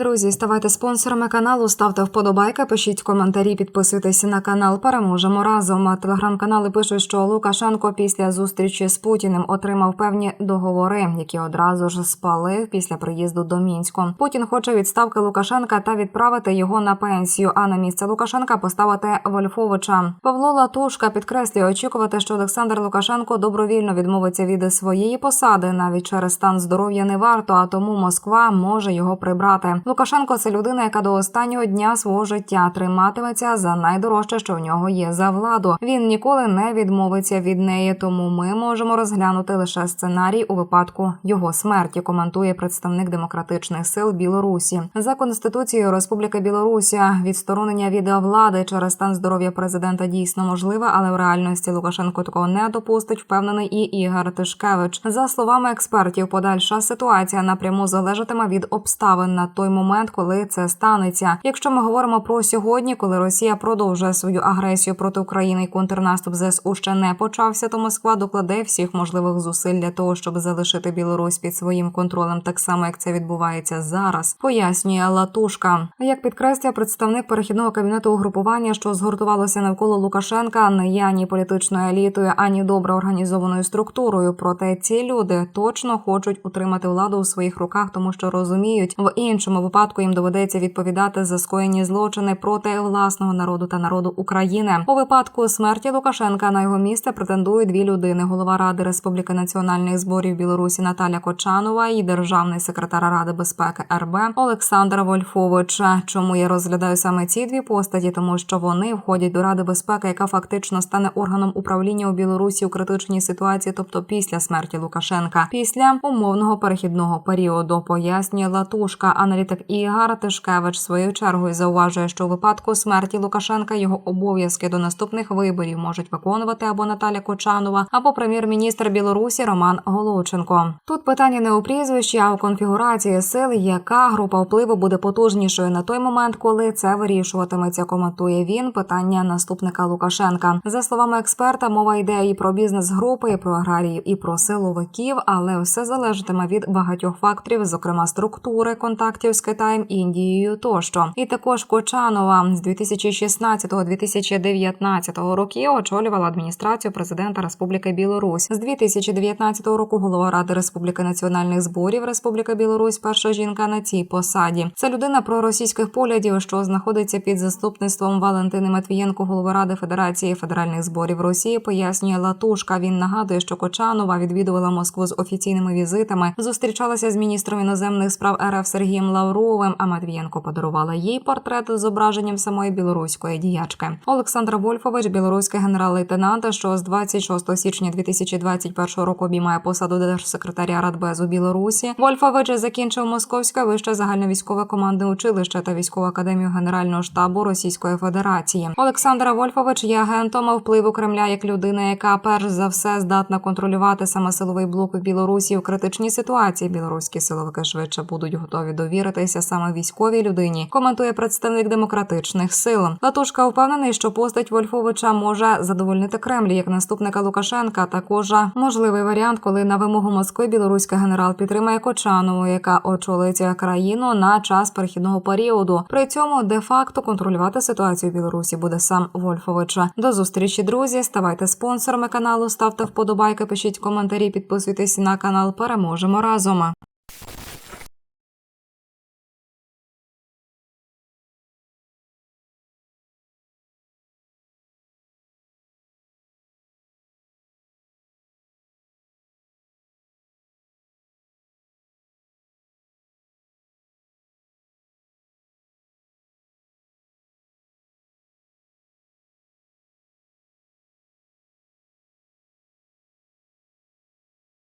Друзі, ставайте спонсорами каналу, ставте вподобайки, пишіть коментарі, підписуйтесь на канал. Переможемо разом. Телеграм-канали пишуть, що Лукашенко після зустрічі з Путіним отримав певні договори, які одразу ж спалив після приїзду до Мінську. Путін хоче відставки Лукашенка та відправити його на пенсію. А на місце Лукашенка поставити Вольфовича. Павло Латушка підкреслює очікувати, що Олександр Лукашенко добровільно відмовиться від своєї посади. Навіть через стан здоров'я не варто, а тому Москва може його прибрати. Лукашенко це людина, яка до останнього дня свого життя триматиметься за найдорожче, що в нього є за владу. Він ніколи не відмовиться від неї, тому ми можемо розглянути лише сценарій у випадку його смерті. Коментує представник демократичних сил Білорусі за конституцією Республіки Білорусі. Відсторонення від влади через стан здоров'я президента дійсно можливе, але в реальності Лукашенко такого не допустить. Впевнений і Ігор Тишкевич. За словами експертів, подальша ситуація напряму залежатиме від обставин на той момент, коли це станеться. Якщо ми говоримо про сьогодні, коли Росія продовжує свою агресію проти України і контрнаступ ЗСУ ще не почався, то Москва докладе всіх можливих зусиль для того, щоб залишити Білорусь під своїм контролем, так само як це відбувається зараз. Пояснює Латушка. Як підкреслює представник перехідного кабінету угрупування, що згуртувалося навколо Лукашенка, не є ані політичною елітою, ані добре організованою структурою. Проте ці люди точно хочуть утримати владу у своїх руках, тому що розуміють, в іншому випадку їм доведеться відповідати за скоєні злочини проти власного народу та народу України. У випадку смерті Лукашенка на його місце претендують дві людини: голова Ради Республіки національних зборів Білорусі Наталя Кочанова і державний секретар Ради безпеки РБ Олександр Вольфович. Чому я розглядаю саме ці дві постаті? Тому що вони входять до Ради безпеки, яка фактично стане органом управління у Білорусі у критичній ситуації, тобто після смерті Лукашенка, після умовного перехідного періоду, пояснює Латушка. Аналітик Ігар Тишкевич своєю чергою зауважує, що у випадку смерті Лукашенка його обов'язки до наступних виборів можуть виконувати або Наталя Кочанова, або прем'єр-міністр Білорусі Роман Голученко. Тут питання не у прізвищі, а у конфігурації сил, яка група впливу буде потужнішою на той момент, коли це вирішуватиметься. Коментує він питання наступника Лукашенка. За словами експерта, мова йде і про бізнес-групи, і про аграріїв, і про силовиків, але все залежатиме від багатьох факторів, зокрема структури контактів з Китаєм, Індією тощо. І також Кочанова з 2016-2019 років очолювала адміністрацію президента Республіки Білорусь. З 2019 року голова Ради Республіки національних зборів Республіка Білорусь, перша жінка на цій посаді. Це людина проросійських поглядів, що знаходиться під заступництвом Валентини Матвієнко, голови Ради Федерації федеральних зборів Росії. Пояснює Латушка. Він нагадує, що Кочанова відвідувала Москву з офіційними візитами, зустрічалася з міністром іноземних справ РФ Сергієм Лавровим. А Матвієнко подарувала їй портрет з зображенням самої білоруської діячки. Олександр Вольфович, білоруський генерал-лейтенант, що з 26 січня 2021 року обіймає посаду держсекретаря Радбезу Білорусі. Вольфович закінчив Московське вище загальновійськове командне училище та військову академію Генерального штабу Російської Федерації. Олександр Вольфович є агентом впливу Кремля як людина, яка перш за все здатна контролювати саме силовий блок Білорусі в критичній ситуації. Білоруські силовики швидше будуть готові довіритися саме військовій людині. Коментує представник демократичних сил. Латушка впевнений, що постать Вольфовича може задовольнити Кремль як наступника Лукашенка. Також можливий варіант, коли на вимогу Москви білоруський генерал підтримає Кочанову, яка очолить країну на час перехідного періоду. При цьому де-факто контролювати ситуацію в Білорусі буде сам Вольфович. До зустрічі, друзі. Ставайте спонсорами каналу, ставте вподобайки, пишіть коментарі, підписуйтесь на канал. Переможемо разом.